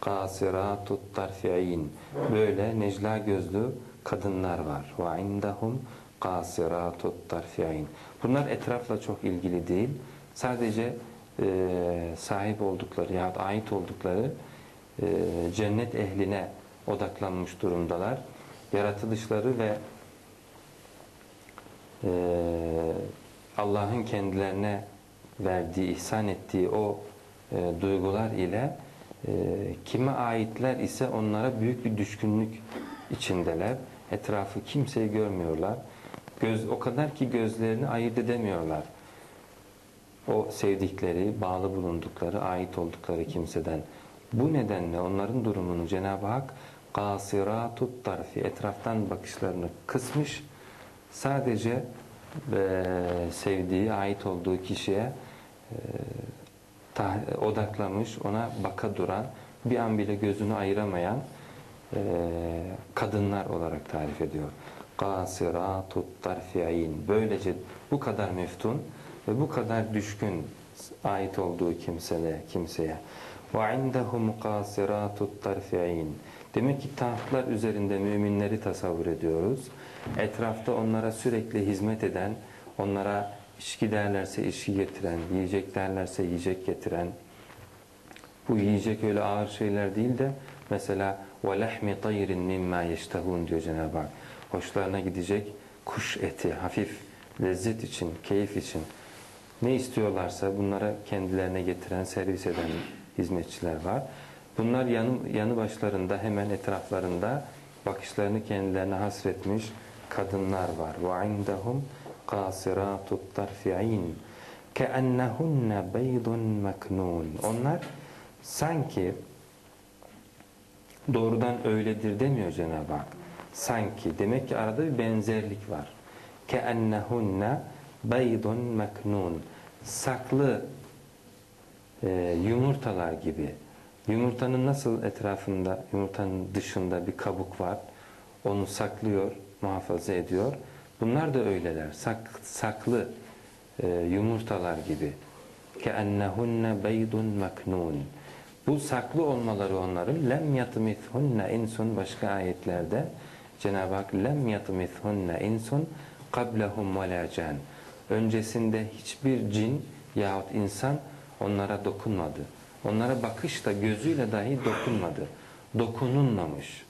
Kasiratut tarfi'in. Böyle necla gözlü kadınlar var. Ve indahum kasiratut tarfi'in. Bunlar etrafla çok ilgili değil. Sadece e, sahip oldukları ya ait oldukları e, cennet ehline odaklanmış durumdalar. Yaratılışları ve e, Allah'ın kendilerine verdiği, ihsan ettiği o e, duygular ile e, kime aitler ise onlara büyük bir düşkünlük içindeler. Etrafı kimseyi görmüyorlar. Göz, o kadar ki gözlerini ayırt edemiyorlar. O sevdikleri, bağlı bulundukları, ait oldukları kimseden. Bu nedenle onların durumunu Cenab-ı Hak kasiratut tarfi etraftan bakışlarını kısmış. Sadece e, sevdiği, ait olduğu kişiye e, odaklanmış, ona baka duran, bir an bile gözünü ayıramayan e, kadınlar olarak tarif ediyor. Kasiratut tarfi'in. Böylece bu kadar meftun ve bu kadar düşkün ait olduğu kimseye, kimseye. İndehum kasiratut tarfi'in. Demek ki tahtlar üzerinde müminleri tasavvur ediyoruz. Etrafta onlara sürekli hizmet eden, onlara içki derlerse içki getiren, yiyecek derlerse yiyecek getiren, bu yiyecek öyle ağır şeyler değil de mesela وَلَحْمِ طَيْرٍ مِمَّا يَشْتَهُونَ diyor Cenab-ı Hak. Hoşlarına gidecek kuş eti, hafif lezzet için, keyif için ne istiyorlarsa bunlara kendilerine getiren, servis eden hizmetçiler var. Bunlar yanı, yanı başlarında hemen etraflarında bakışlarını kendilerine hasretmiş kadınlar var. وَعِنْدَهُمْ قَاسِرَاتُ الطَّرْفِعِينَ كَأَنَّهُنَّ بَيْضٌ مَكْنُونَ Onlar sanki doğrudan öyledir demiyor Cenab-ı Hak. Sanki. Demek ki arada bir benzerlik var. كَأَنَّهُنَّ بَيْضٌ مَكْنُونَ Saklı e, yumurtalar gibi. Yumurtanın nasıl etrafında, yumurtanın dışında bir kabuk var. Onu saklıyor, muhafaza ediyor. Bunlar da öyleler. Sak, saklı e, yumurtalar gibi. كَأَنَّهُنَّ بَيْضٌ مَكْنُونَ Bu saklı olmaları onların lem yatmithunne insun başka ayetlerde Cenab-ı Hak lem yatmithunne insun qablahum ve can. Öncesinde hiçbir cin yahut insan onlara dokunmadı. Onlara bakışla gözüyle dahi dokunmadı. Dokunulmamış.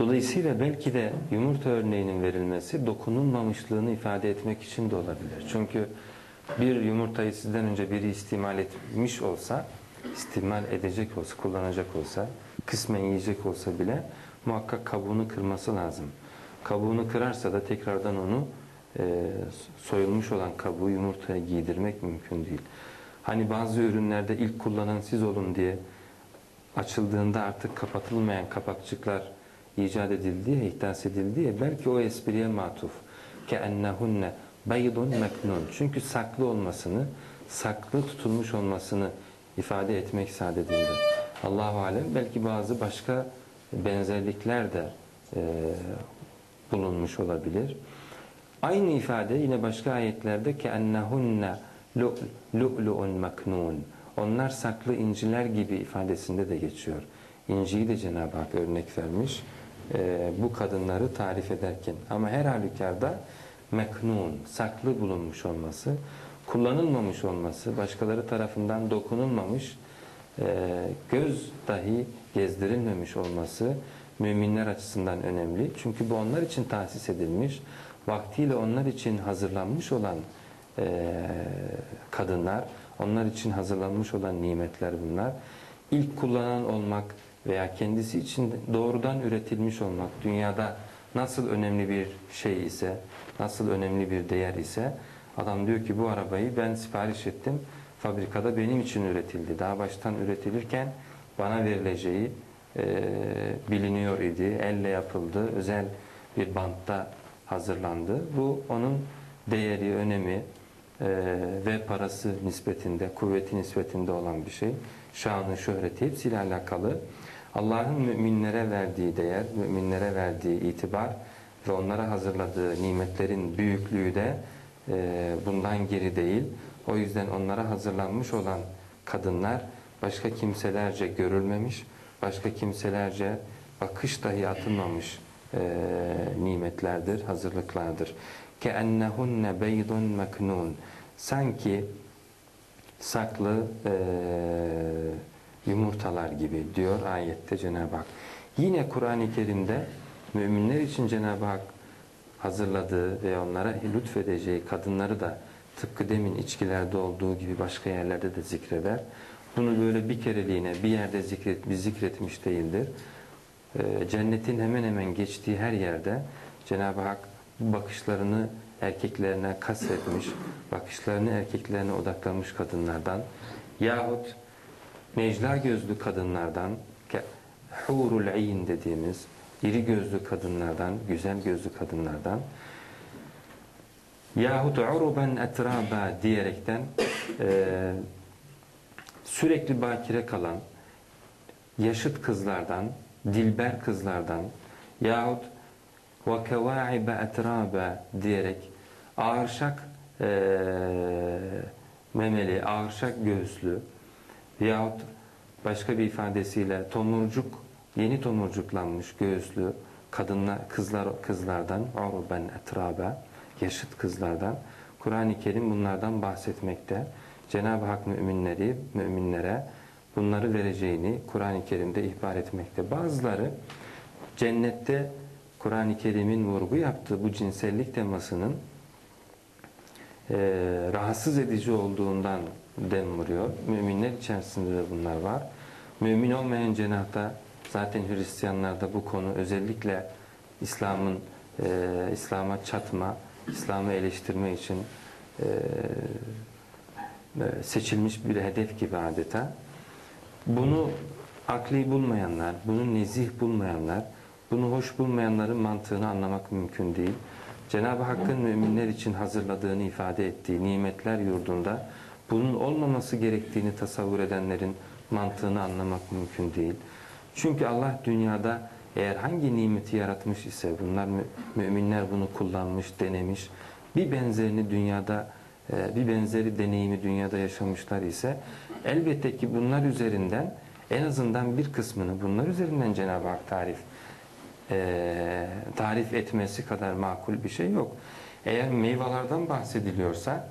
Dolayısıyla belki de yumurta örneğinin verilmesi dokunulmamışlığını ifade etmek için de olabilir. Çünkü bir yumurtayı sizden önce biri istimal etmiş olsa, istimal edecek olsa, kullanacak olsa, kısmen yiyecek olsa bile muhakkak kabuğunu kırması lazım. Kabuğunu kırarsa da tekrardan onu e, soyulmuş olan kabuğu yumurtaya giydirmek mümkün değil. Hani bazı ürünlerde ilk kullanan siz olun diye açıldığında artık kapatılmayan kapakçıklar icat edildi ya, ihdas edildi ya, belki o espriye matuf. كَاَنَّهُنَّ baydun meknun. Çünkü saklı olmasını, saklı tutulmuş olmasını ifade etmek sadedinde. Allahu alem belki bazı başka benzerlikler de e, bulunmuş olabilir. Aynı ifade yine başka ayetlerde ki ennehunne lu'lu'un maknun. Onlar saklı inciler gibi ifadesinde de geçiyor. İnciyi de Cenab-ı Hak örnek vermiş e, bu kadınları tarif ederken. Ama her halükarda meknun, saklı bulunmuş olması, kullanılmamış olması, başkaları tarafından dokunulmamış, e, göz dahi gezdirilmemiş olması müminler açısından önemli. Çünkü bu onlar için tahsis edilmiş, vaktiyle onlar için hazırlanmış olan e, kadınlar, onlar için hazırlanmış olan nimetler bunlar. İlk kullanan olmak veya kendisi için doğrudan üretilmiş olmak dünyada nasıl önemli bir şey ise, nasıl önemli bir değer ise adam diyor ki bu arabayı ben sipariş ettim, fabrikada benim için üretildi. Daha baştan üretilirken bana verileceği e, biliniyor idi, elle yapıldı, özel bir bantta hazırlandı. Bu onun değeri, önemi e, ve parası nispetinde, kuvveti nispetinde olan bir şey. Şanı, şöhreti hepsiyle alakalı. Allah'ın müminlere verdiği değer, müminlere verdiği itibar ve onlara hazırladığı nimetlerin büyüklüğü de e, bundan geri değil. O yüzden onlara hazırlanmış olan kadınlar başka kimselerce görülmemiş, başka kimselerce bakış dahi atılmamış e, nimetlerdir, hazırlıklardır. كَأَنَّهُنَّ بَيْضٌ مَكْنُونَ Sanki saklı e, yumurtalar gibi diyor ayette Cenab-ı Hak. Yine Kur'an-ı Kerim'de müminler için Cenab-ı Hak hazırladığı ve onlara lütfedeceği kadınları da tıpkı demin içkilerde olduğu gibi başka yerlerde de zikreder. Bunu böyle bir kereliğine bir yerde zikret, bir zikretmiş değildir. Ee, cennetin hemen hemen geçtiği her yerde Cenab-ı Hak bakışlarını erkeklerine kastetmiş, bakışlarını erkeklerine odaklamış kadınlardan yahut necla gözlü kadınlardan hurul ayn dediğimiz iri gözlü kadınlardan, güzel gözlü kadınlardan yahut uruben etraba diyerekten e, sürekli bakire kalan yaşıt kızlardan, dilber kızlardan yahut ve kevaibe etraba diyerek ağırşak e, memeli, ağırşak göğüslü yahut başka bir ifadesiyle tomurcuk, yeni tomurcuklanmış göğüslü kadınlar, kızlar, kızlardan uruben etraba yaşıt kızlardan Kur'an-ı Kerim bunlardan bahsetmekte. Cenab-ı Hak müminleri, müminlere bunları vereceğini Kur'an-ı Kerim'de ihbar etmekte. Bazıları cennette Kur'an-ı Kerim'in vurgu yaptığı bu cinsellik temasının e, rahatsız edici olduğundan dem vuruyor. Müminler içerisinde de bunlar var. Mümin olmayan cenahta zaten Hristiyanlarda bu konu özellikle İslam'ın e, İslam'a çatma, İslam'ı eleştirme için e, e, seçilmiş bir hedef gibi adeta. Bunu akli bulmayanlar, bunu nezih bulmayanlar, bunu hoş bulmayanların mantığını anlamak mümkün değil. Cenab-ı Hakk'ın müminler için hazırladığını ifade ettiği nimetler yurdunda bunun olmaması gerektiğini tasavvur edenlerin mantığını anlamak mümkün değil. Çünkü Allah dünyada eğer hangi nimeti yaratmış ise bunlar müminler bunu kullanmış, denemiş, bir benzerini dünyada e, bir benzeri deneyimi dünyada yaşamışlar ise elbette ki bunlar üzerinden en azından bir kısmını bunlar üzerinden Cenab-ı Hak tarif e, tarif etmesi kadar makul bir şey yok. Eğer meyvelerden bahsediliyorsa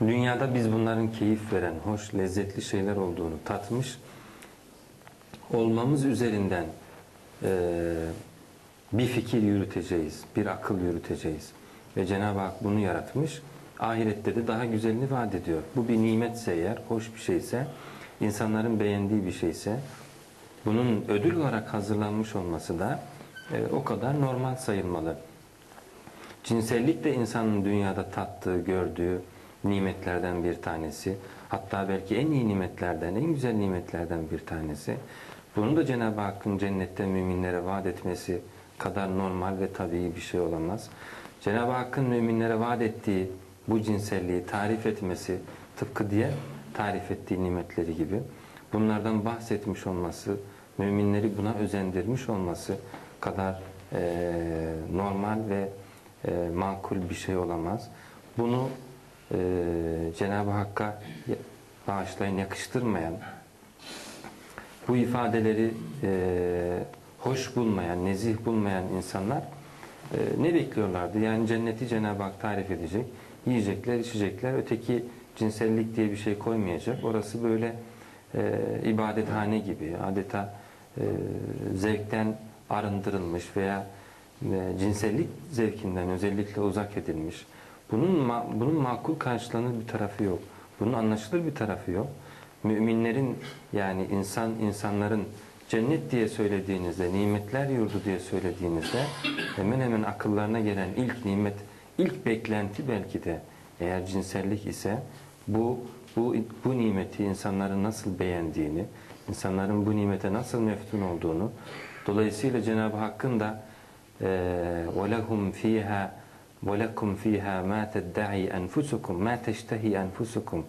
dünyada biz bunların keyif veren, hoş, lezzetli şeyler olduğunu tatmış olmamız üzerinden e, bir fikir yürüteceğiz, bir akıl yürüteceğiz. Ve Cenab-ı Hak bunu yaratmış. Ahirette de daha güzelini vaat ediyor. Bu bir nimetse eğer, hoş bir şeyse, insanların beğendiği bir şeyse, bunun ödül olarak hazırlanmış olması da e, o kadar normal sayılmalı. Cinsellik de insanın dünyada tattığı, gördüğü nimetlerden bir tanesi. Hatta belki en iyi nimetlerden, en güzel nimetlerden bir tanesi. Bunu da Cenab-ı Hakk'ın cennette müminlere vaat etmesi kadar normal ve tabii bir şey olamaz. Cenab-ı Hakk'ın müminlere vaat ettiği bu cinselliği tarif etmesi tıpkı diye tarif ettiği nimetleri gibi bunlardan bahsetmiş olması, müminleri buna özendirmiş olması kadar e, normal ve e, makul bir şey olamaz. Bunu e, Cenab-ı Hakk'a bağışlayın yakıştırmayan, bu ifadeleri e, hoş bulmayan, nezih bulmayan insanlar e, ne bekliyorlardı? Yani cenneti Cenab-ı Hak tarif edecek, yiyecekler, içecekler, öteki cinsellik diye bir şey koymayacak. Orası böyle e, ibadethane gibi, adeta e, zevkten arındırılmış veya cinsellik zevkinden özellikle uzak edilmiş. Bunun bunun makul karşılanır bir tarafı yok. Bunun anlaşılır bir tarafı yok müminlerin yani insan insanların cennet diye söylediğinizde, nimetler yurdu diye söylediğinizde hemen hemen akıllarına gelen ilk nimet, ilk beklenti belki de eğer cinsellik ise bu bu bu nimeti insanların nasıl beğendiğini, insanların bu nimete nasıl meftun olduğunu dolayısıyla Cenab-ı Hakk'ın da وَلَهُمْ ف۪يهَا وَلَكُمْ ف۪يهَا مَا تَدَّعِي أَنْفُسُكُمْ مَا تَشْتَهِي أَنْفُسُكُمْ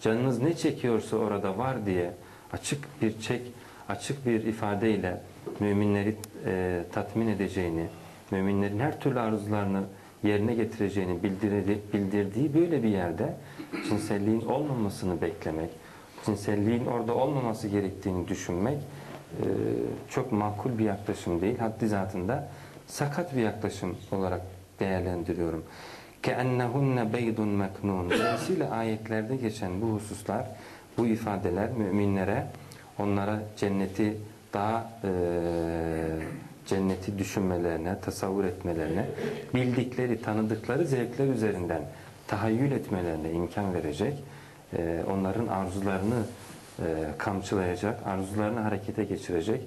Canınız ne çekiyorsa orada var diye açık bir çek, açık bir ifadeyle müminleri e, tatmin edeceğini, müminlerin her türlü arzularını yerine getireceğini bildirdi- bildirdiği böyle bir yerde cinselliğin olmamasını beklemek, cinselliğin orada olmaması gerektiğini düşünmek e, çok makul bir yaklaşım değil. Haddi zatında sakat bir yaklaşım olarak değerlendiriyorum. كَأَنَّهُنَّ بَيْضٌ مَكْنُونَ Dolayısıyla ayetlerde geçen bu hususlar, bu ifadeler müminlere, onlara cenneti daha e, cenneti düşünmelerine, tasavvur etmelerine, bildikleri, tanıdıkları zevkler üzerinden tahayyül etmelerine imkan verecek, e, onların arzularını e, kamçılayacak, arzularını harekete geçirecek,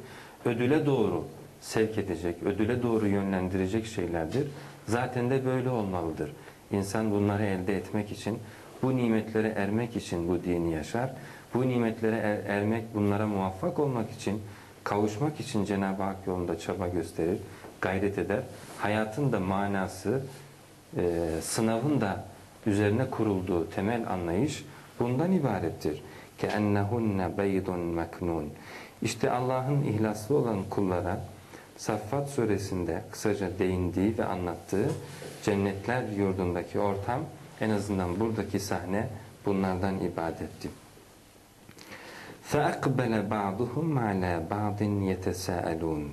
ödüle doğru sevk edecek, ödüle doğru yönlendirecek şeylerdir. Zaten de böyle olmalıdır. İnsan bunları elde etmek için, bu nimetlere ermek için bu dini yaşar. Bu nimetlere er- ermek, bunlara muvaffak olmak için, kavuşmak için Cenab-ı Hak yolunda çaba gösterir, gayret eder. Hayatın da manası, e, sınavın da üzerine kurulduğu temel anlayış bundan ibarettir. كَأَنَّهُنَّ بَيْضٌ مَكْنُونَ İşte Allah'ın ihlaslı olan kullara Saffat suresinde kısaca değindiği ve anlattığı cennetler yurdundaki ortam en azından buradaki sahne bunlardan ibadetti. فَاَقْبَلَ بَعْضُهُمْ عَلَى بَعْضٍ يَتَسَاءَلُونَ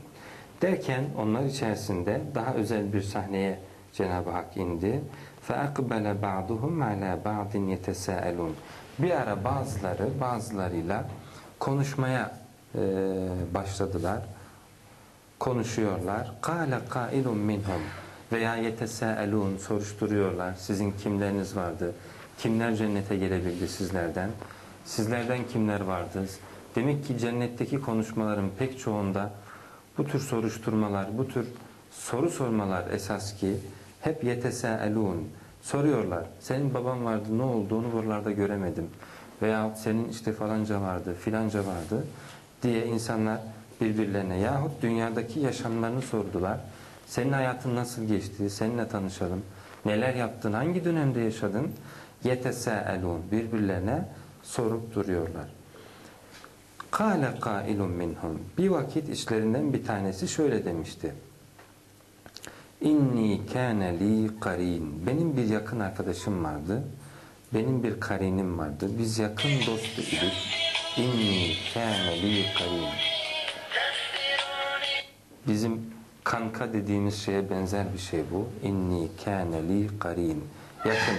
Derken onlar içerisinde daha özel bir sahneye Cenab-ı Hak indi. فَاَقْبَلَ بَعْضُهُمْ عَلَى بَعْضٍ يَتَسَاءَلُونَ Bir ara bazıları bazılarıyla konuşmaya e, başladılar. konuşuyorlar. Kale kailun minhum veya yetesaelun soruşturuyorlar. Sizin kimleriniz vardı? Kimler cennete gelebildi sizlerden? Sizlerden kimler vardı? Demek ki cennetteki konuşmaların pek çoğunda bu tür soruşturmalar, bu tür soru sormalar esas ki hep yetesaelun soruyorlar. Senin baban vardı ne oldu onu buralarda göremedim. Veya senin işte falanca vardı filanca vardı diye insanlar birbirlerine yahut dünyadaki yaşamlarını sordular. Senin hayatın nasıl geçti? Seninle tanışalım. Neler yaptın? Hangi dönemde yaşadın? Yetesâelûn birbirlerine sorup duruyorlar. Kâle kâilun minhum. Bir vakit içlerinden bir tanesi şöyle demişti. İnni kâne li karin. Benim bir yakın arkadaşım vardı. Benim bir karinim vardı. Biz yakın dost idik. İnni kâne li karin. Bizim kanka dediğimiz şeye benzer bir şey bu. İnni kâne li karin. Yakın.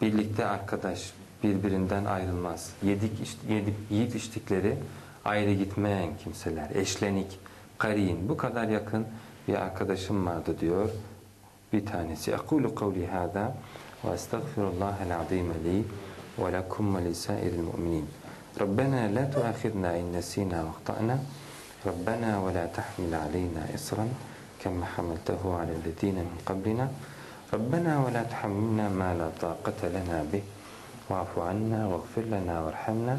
Birlikte arkadaş birbirinden ayrılmaz. Yedik, iç, yedip, yiyip içtikleri ayrı gitmeyen kimseler. Eşlenik, karin. Bu kadar yakın bir arkadaşım vardı diyor bir tanesi. Ekulu kavli hâdâ ve estağfirullahel azîme li ve lekum ve lisâiril mu'minin. Rabbena la tuâkhidna in nesînâ ve. ربنا ولا تحمل علينا إصرا كما حملته على الذين من قبلنا. ربنا ولا تحملنا ما لا طاقة لنا به. واعف عنا واغفر لنا وارحمنا.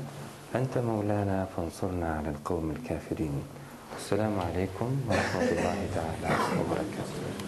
أنت مولانا فانصرنا على القوم الكافرين. السلام عليكم ورحمة الله تعالى وبركاته.